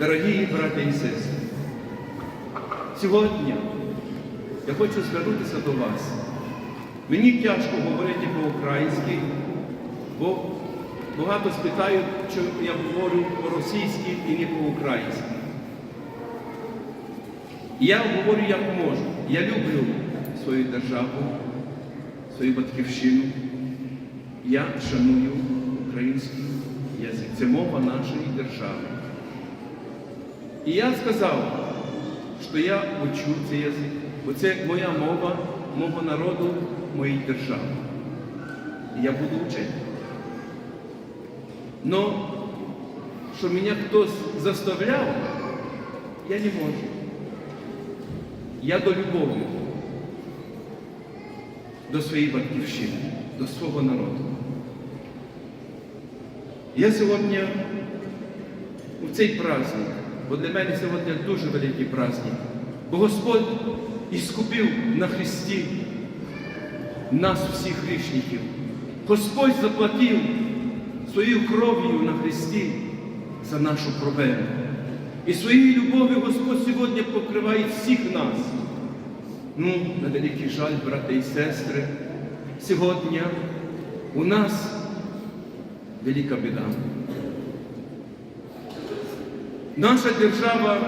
Дорогі брати і сестри, сьогодні я хочу звернутися до вас. Мені тяжко говорити по-українськи, бо багато спитають, що я говорю по-російськи і не по-українськи. Я говорю як можу. Я люблю свою державу, свою батьківщину. Я шаную український язик. Це мова нашої держави. І я сказав, що я учу цей язик, бо це моя мова, мова народу, моєї держави. І я буду вчити. Но що мене хтось заставляв, я не можу. Я до любові, до своєї батьківщини, до свого народу. Я сьогодні у цей праздник, бо для мене сьогодні дуже великий праздник, бо Господь іскупив на Христі нас, всіх грішників. Господь заплатив своєю кров'ю на Христі за нашу провину. І своєю любов'ю Господь сьогодні покриває всіх нас. Ну, на великий жаль, брати і сестри, сьогодні у нас велика біда. Наша держава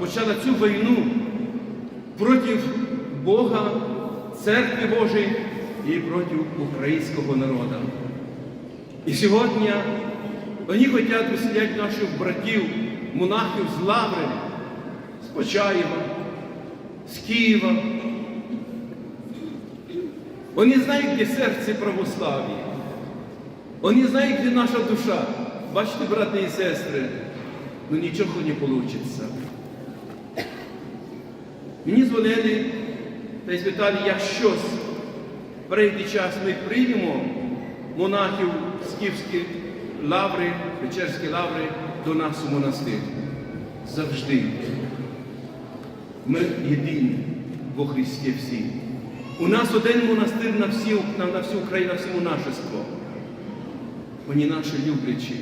почала цю війну проти Бога, церкви Божої і проти українського народу. І сьогодні вони хочуть виселяти наших братів, монахів з Лаври, з Почаєва, з Києва. Вони знають, де серце православ'я. Вони знають, де наша душа. Бачите, брати і сестри, ну нічого не вийде. Мені дзвонили та спитали, якщо прийде час, ми приймемо монахів з Київської лаври, Печерської лаври до нас у монастир. Завжди. Ми єдині во Христі всі. У нас один монастир на всі, на, на всю Україну, на все монашество. Вони наші люблячі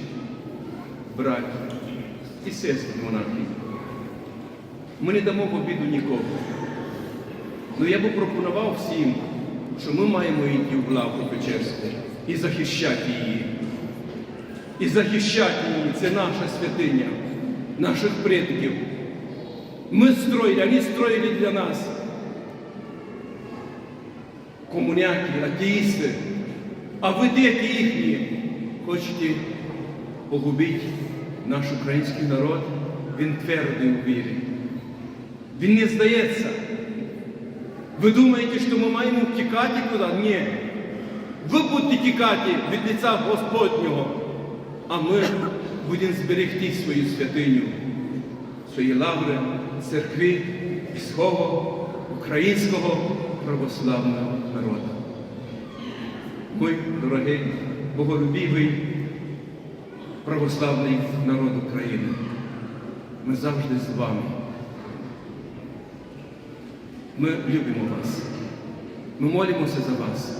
браті і сестри монахи. Ми не дамо в обіду нікого. Ну я би пропонував всім, що ми маємо йти в лавку Печерську і захищати її. І захищати її це наша святиня, наших предків. Ми строїли, вони строїли для нас. Комуняки, атеїсти, а ви дети їхні хочете погубити наш український народ, він твердий у вірі. Він не здається. Ви думаєте, що ми маємо втікати куди? Ні. Ви будете тікати від лиця Господнього, а ми будемо зберегти свою святиню, свої лаври, церкви і українського православного народу. Мой дорогий, боголюбивий православний народ України. Ми завжди з вами. Ми любимо вас. Ми молимося за вас.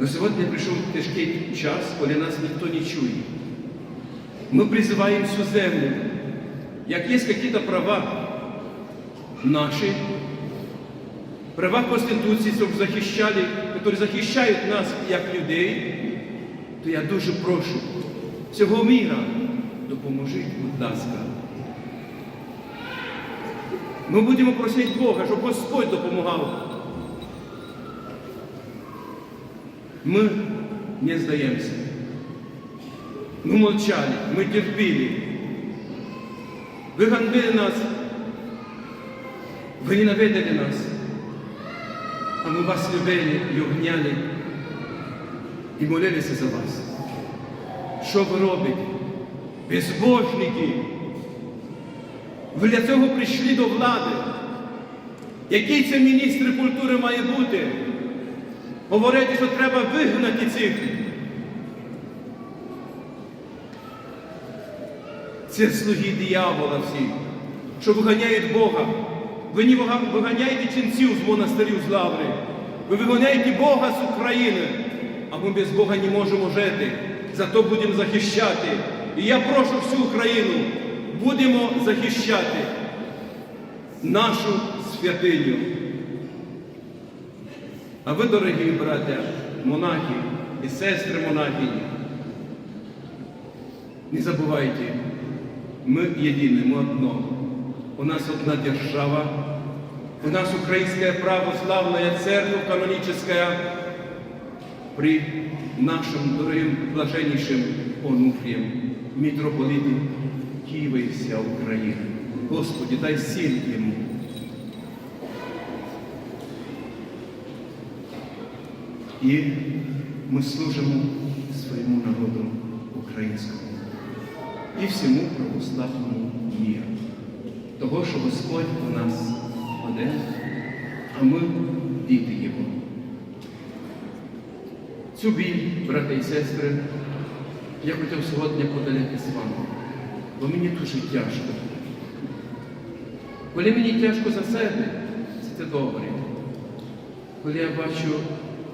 Но сьогодні прийшов тяжкий час, коли нас ніхто не чує. Ми призиваємо всю землю. Як є якісь права наші, права Конституції, щоб захищали, які захищають нас як людей, то я дуже прошу цього міра допоможіть, будь ласка. Ми будемо просити Бога, щоб Господь допомагав. Ми не здаємося. Ми мовчали, ми терпіли. Ви ганбили нас, ви ненавидели нас, а ми вас любили і обняли і молилися за вас. Що ви робите? Безбожники! Ви для цього прийшли до влади. Який це міністр культури має бути? Говорити, що треба вигнати цих. Це слуги диявола всі, що виганяють Бога. Ви не виганяєте ченців з монастирів з лаври. Ви виганяєте Бога з України, а ми без Бога не можемо жити. Зато будемо захищати. І я прошу всю Україну, будемо захищати нашу святиню. А ви, дорогі браття, монахи і сестри монахині, не забувайте, ми єдині, ми одно. У нас одна держава, у нас Українська православная церковь каноническая при нашем дорогим блаженнейшем Онуфрием, митрополите Киева и вся Украина. Господи, дай сил ему. І ми служимо своєму народу українському і всьому православному міру. Того, що Господь у нас один, а ми діти. Цю біль, брати і сестри, я хотів сьогодні поділити з вами, бо мені дуже тяжко. Коли мені тяжко за себе, це добре. Коли я бачу,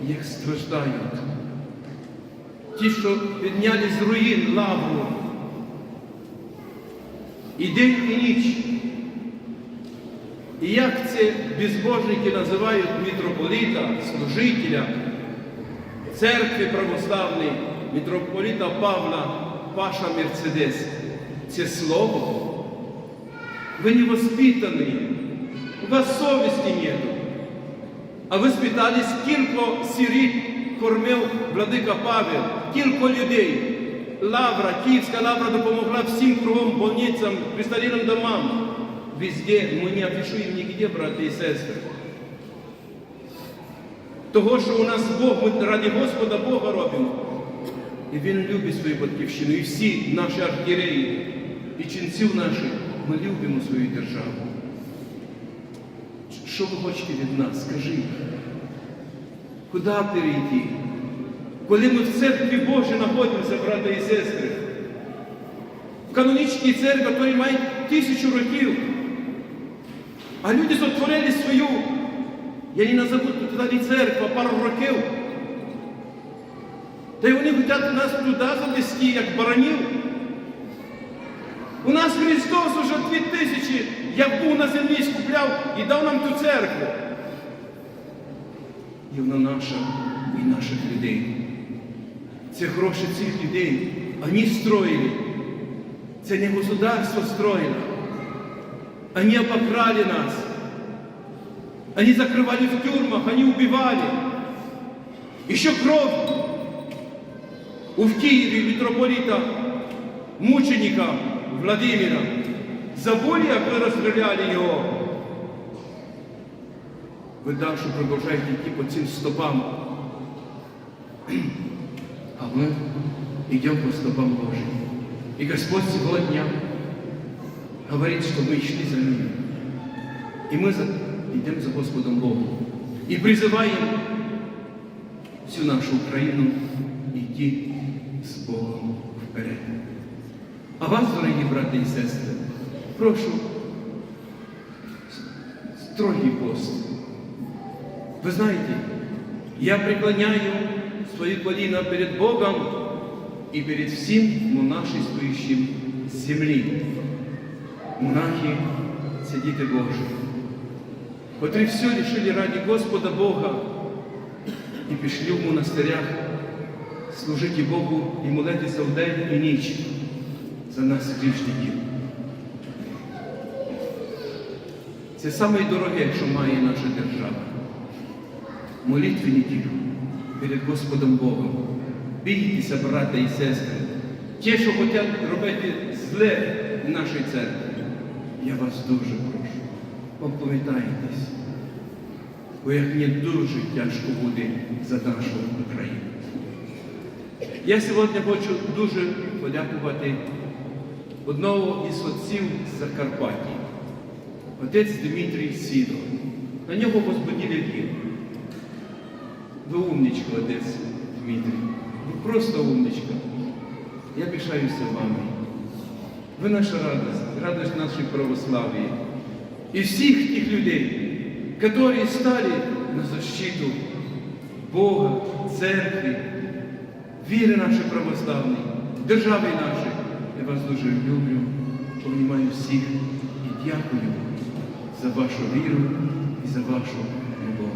як страждають. Ті, що підняли з руїн лавру. І день, і ніч. І як це безбожники називають митрополита, служителя церкви православної, митрополита Павла Паша Мерцедес. Це слово. Ви не воспитані, у вас совісті нету. А ви спитали, скільки сиріт кормив владика Павел, кілько людей. Лавра, Київська лавра допомогла всім кругом больницям, престарілим домам. Везде ми не афішуємо нігде, брати і сестри. Того, що у нас Бог, ми раді Господа Бога робимо. І Він любить свою батьківщину. І всі наші архієреї і ченців наших, ми любимо свою державу. Що ви хочете від нас? Скажіть. Куди перейти? Коли ми в церкві Божій знаходимося, брати і сестри, в канонічній церкві, якої має тисячу років, а люди сотворили свою, я не назову туди церква, пару років. Та й вони хочуть нас туди завести, як баранів. У нас Христос уже дві тисячі, як був на землі, скупляв і дав нам ту церкву. І вона наша і наших людей. Це гроші цих людей. Вони строили. Це не государство строило. Они обокрали нас. Они закрывали в тюрьмах, они убивали. Еще кровь у в Киеве митрополита мученика Владимира. Забули, як ви розстріляли його? Ви далі продовжуєте йти по цим стопам. А ми йдемо по стопам Божим. И Господь сегодня говорит, что мы шли за Ним. И мы Идем за Господом Богом. И призываем всю нашу Украину идти с Богом вперед. А вас, дорогі брати і сестри, прошу строгий пост. Ви знаєте, я преклоняю свої коліна перед Богом і перед всім монашествуючим з землі. Монахи це діти котрі все лишили раді Господа Бога і пішли в монастирях служити Богу і молитися вдень і ніч за нас грішників. Це саме дороге, що має наша держава. Молитвенники перед Господом Богом. Бійтеся, брати і сестри. Ті, що хочуть робити зле в нашій церкві, я вас дуже прошу, опам'ятайтесь, бо як мені дуже тяжко буде за нашу Україну. Я сьогодні хочу дуже подякувати одного із отців з Закарпаття, отець Дмитрій Сідов. На нього возбудили віру. Ви умничка, отець Дмитрий. Ви просто умничка. Я пишаюся вами. Ви наша радость, радость нашей православия. И всех тех людей, которые стали на защиту Бога, церкви, віри нашої православної, держави нашої. Я вас дуже люблю, повнімаю всіх і дякую за вашу віру і за вашу любов.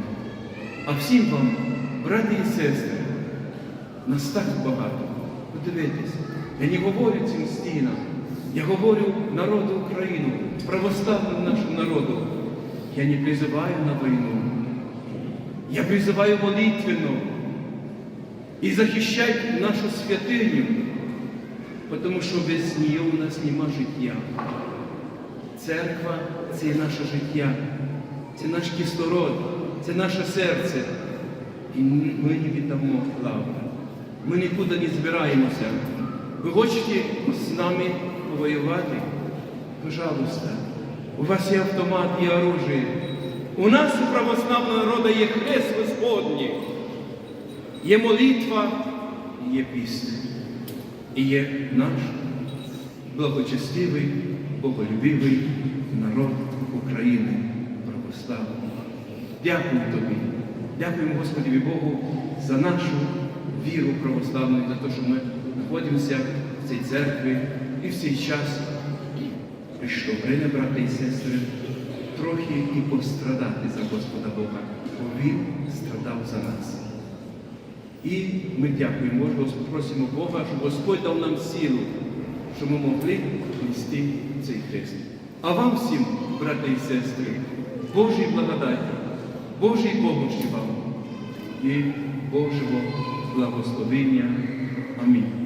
А всім вам, брати і сестри, нас так багато. Подивитесь, я не говорю цим стінам, я говорю народу України, православному нашому народу. Я не призиваю на війну. Я призиваю молитвенно і захищайте нашу святиню, тому що без неї у нас нема життя. Церква це наше життя, це наш кислород, це наше серце. І ми не віддамо лаври. Ми нікуди не збираємося. Ви хочете з нами повоювати? Пожалуйста, у вас є автомат, є оружие. У нас у православного народу є хрест Господній, є молитва, і є пісня. І є наш благочестивий, боголюбивий народ України православний. Дякую тобі. Дякуємо Господові Богу за нашу віру православну, за те, що ми знаходимося в цій церкві і в цей час прийшло время, брати і сестри, трохи і пострадати за Господа Бога, бо Він страдав за нас. І ми дякуємо, просимо Бога, щоб Господь дав нам силу, щоб ми могли нести цей хрест. А вам всім, брати і сестри, Божій благодаті, Божій помощі вам і Божого благословення. Амінь.